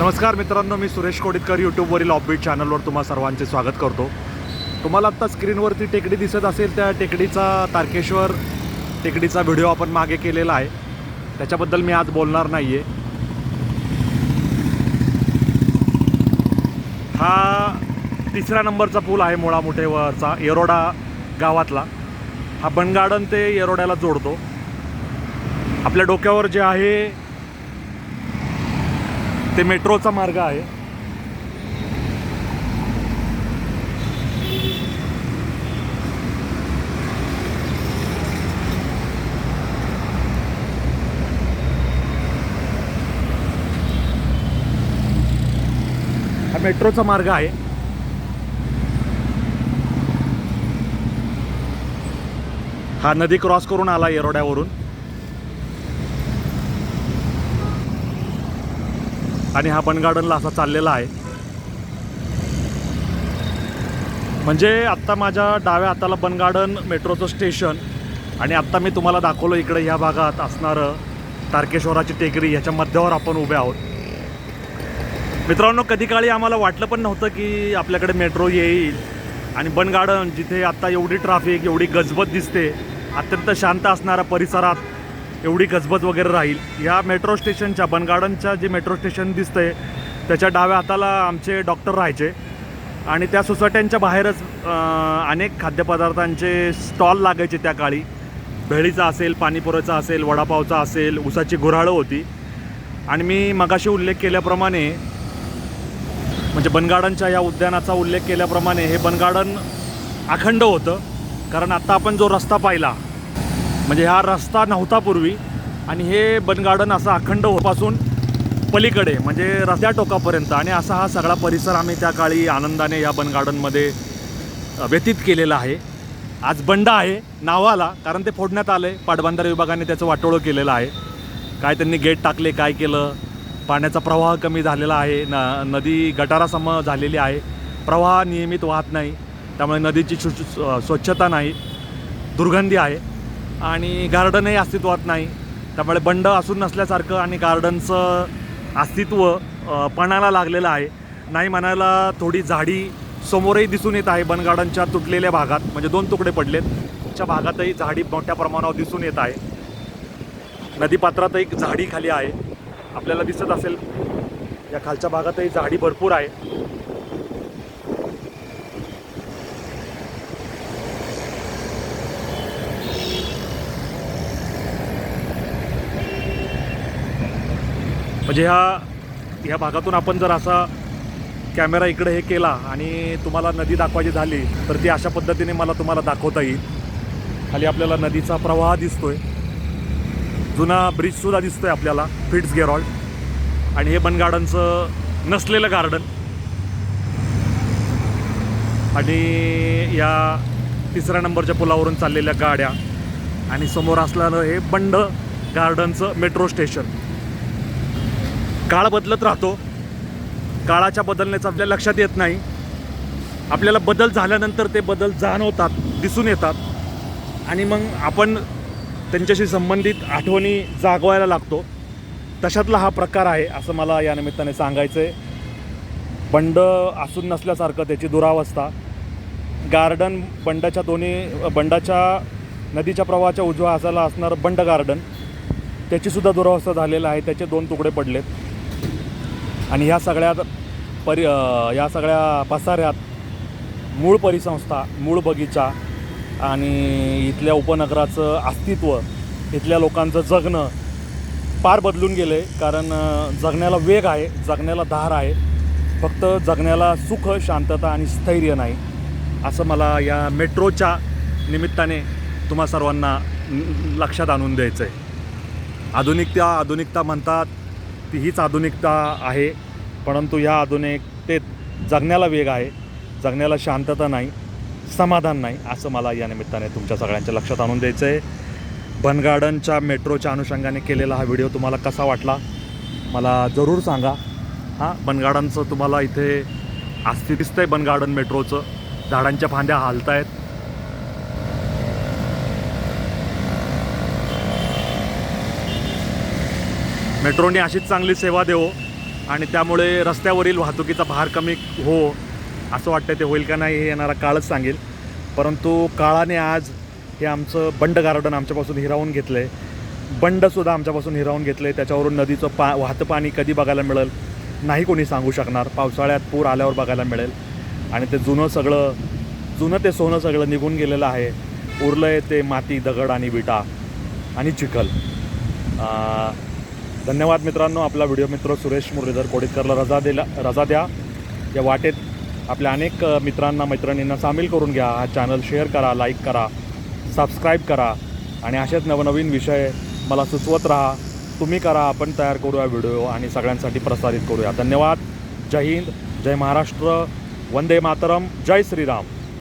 नमस्कार मित्रांनो मी सुरेश कोडितकर यूट्यूबवरील ऑफबीट चॅनलवर तुम्हा सर्वांचे स्वागत करतो. तुम्हाला आत्ता स्क्रीनवरती टेकडी दिसत असेल त्या टेकडीचा तारकेश्वर टेकडीचा व्हिडिओ आपण मागे केलेला आहे. त्याच्याबद्दल मी आज बोलणार नाही आहे हा तिसऱ्या नंबरचा पूल आहे मुळामुठेवरचा येरोडा गावातला. हा बनगार्डन ते येरोड्याला जोडतो. आपल्या डोक्यावर जे आहे ते मेट्रोचा मार्ग आहे. हा मेट्रोचा मार्ग आहे. हा नदी क्रॉस करून आला येरोड्यावरून. आणि हा बन गार्डनला असा चाललेला आहे. म्हणजे आत्ता माझ्या डाव्या हाताला बन गार्डन मेट्रोचं स्टेशन आणि आत्ता मी तुम्हाला दाखवलं इकडे ह्या भागात असणारं तारकेश्वराची टेकरी ह्याच्या मध्यावर आपण उभे आहोत. मित्रांनो कधी काळी आम्हाला वाटलं पण नव्हतं की आपल्याकडे मेट्रो येईल आणि बन गार्डन जिथे आत्ता एवढी ट्राफिक एवढी गजबत दिसते अत्यंत शांत असणाऱ्या परिसरात एवढी गजबज वगैरे राहील. या मेट्रो स्टेशनच्या बन गार्डनच्या जे मेट्रो स्टेशन दिसतंय त्याच्या डाव्या हाताला आमचे डॉक्टर राहायचे. आणि त्या सोसायट्यांच्या बाहेरच अनेक खाद्यपदार्थांचे स्टॉल लागायचे त्या काळी. भेळीचा असेल पाणीपुराचा असेल वडापावचा असेल उसाची गुऱ्हाळं होती. आणि मी मगाशी उल्लेख केल्याप्रमाणे म्हणजे बनगार्डनच्या या उद्यानाचा उल्लेख केल्याप्रमाणे हे बनगार्डन अखंड होतं. कारण आत्ता आपण जो रस्ता पाहिला म्हणजे हा रस्ता नव्हता पूर्वी. आणि हे बनगार्डन असं अखंड होपासून पलीकडे म्हणजे रस्त्या टोकापर्यंत. आणि असा हा सगळा परिसर आम्ही त्या काळी आनंदाने या बनगार्डनमध्ये व्यतीत केलेला आहे. आज बंड आहे नावाला कारण ते फोडण्यात आलं. आहे पाटबंधारे विभागाने त्याचं वाटोळं केलेलं आहे. काय त्यांनी गेट टाकले काय केलं? पाण्याचा प्रवाह कमी झालेला आहे. न नदी गटारासम झालेली आहे. प्रवाह नियमित वाहत नाही. त्यामुळे नदीची शु- स्वच्छता नाही. दुर्गंधी आहे. आणि गार्डनही अस्तित्वात नाही. त्यामुळे बंड असून नसल्यासारखं आणि गार्डनचं अस्तित्व पणाला लागलेलं आहे. नाही म्हणायला थोडी झाडी समोरही दिसून येत आहे बन गार्डनच्या तुटलेल्या भागात. म्हणजे दोन तुकडे पडलेत. च्या भागातही झाडी मोठ्या प्रमाणावर दिसून येत आहे. नदीपात्रातही झाडी खाली आहे. आपल्याला दिसत असेल या खालच्या भागातही झाडी भरपूर आहे. म्हणजे ह्या ह्या भागातून आपण जर असा कॅमेरा इकडे हे केला आणि तुम्हाला नदी दाखवायची झाली तर ती अशा पद्धतीने मला तुम्हाला दाखवता येईल. खाली आपल्याला नदीचा प्रवाह दिसतोय. जुना ब्रिजसुद्धा दिसतोय आपल्याला फिट्स गेरॉल्ड आणि हे बन गार्डनचं नसलेलं गार्डन आणि या तिसऱ्या नंबरच्या पुलावरून चाललेल्या गाड्या. आणि समोर असलेलं हे बंड गार्डनचं मेट्रो स्टेशन काळ बदलत राहतो. काळाच्या बदलण्याचं आपल्या लक्षात येत नाही. आपल्याला बदल झाल्यानंतर ते बदल जाणवतात दिसून येतात. आणि मग आपण त्यांच्याशी संबंधित आठवणी जागवायला लागतो. तशातला हा प्रकार आहे असं मला या निमित्ताने सांगायचं आहे बंड असून नसल्यासारखं त्याची दुरावस्था. गार्डन बंडाच्या दोन्ही बंडाच्या नदीच्या प्रवाहाच्या उजव्या हाताला असणारं बंड गार्डन त्याचीसुद्धा दुरावस्था झालेला आहे. त्याचे दोन तुकडे पडलेत. आणि ह्या सगळ्यात परि या सगळ्या पसाऱ्यात मूळ परिसंस्था मूळ बगीचा आणि इथल्या उपनगराचं अस्तित्व इथल्या लोकांचं जगणं फार बदलून गेलं. आहे कारण जगण्याला वेग आहे जगण्याला धार आहे. फक्त जगण्याला सुख शांतता आणि स्थैर्य नाही असं मला या मेट्रोच्या निमित्ताने तुम्हा सर्वांना लक्षात आणून द्यायचं आहे आधुनिकता आधुनिकता म्हणतात ती हीच आधुनिकता आहे. परंतु ह्या आधुनिकतेत जगण्याला वेग आहे. जगण्याला शांतता नाही. समाधान नाही असं मला या निमित्ताने तुमच्या सगळ्यांच्या लक्षात आणून द्यायचं आहे बन गार्डनच्या मेट्रोच्या अनुषंगाने केलेला हा व्हिडिओ तुम्हाला कसा वाटला मला जरूर सांगा. हां बन गार्डनचं तुम्हाला इथे अस्ति दिसतं बन गार्डन मेट्रोचं. झाडांच्या फांद्या हालत आहेत मेट्रोने अशीच चांगली सेवा देवो आणि त्यामुळे रस्त्यावरील वाहतुकीचा भार कमी हो असं वाटतं ते होईल का नाही हे येणारा काळच सांगेल. परंतु काळाने आज हे आमचं बंड गार्डन आमच्यापासून हिरावून घेतलं आहे बंडसुद्धा आमच्यापासून हिरावून घेतलं आहे त्याच्यावरून नदीचं पा वाहतं पाणी कधी बघायला मिळेल नाही कोणी सांगू शकणार. पावसाळ्यात पूर आल्यावर बघायला मिळेल. आणि ते जुनं सगळं जुनं ते सोनं सगळं निघून गेलेलं आहे. उरलं आहे ते माती दगड आणि विटा आणि चिखल. धन्यवाद मित्रांनो आपला व्हिडिओ मित्र सुरेश मुरलीधर कोडितकरला रजा दिला रजा द्या. या वाटेत आपल्या अनेक मित्रांना मैत्रिणींना सामील करून घ्या. हा चॅनल शेअर करा लाईक करा सबस्क्राईब करा आणि असेच नवनवीन विषय मला सुचवत राहा. तुम्ही करा आपण तयार करूया व्हिडिओ आणि सगळ्यांसाठी प्रसारित करूया. धन्यवाद. जय हिंद. जय महाराष्ट्र. वंदे मातरम. जय श्रीराम.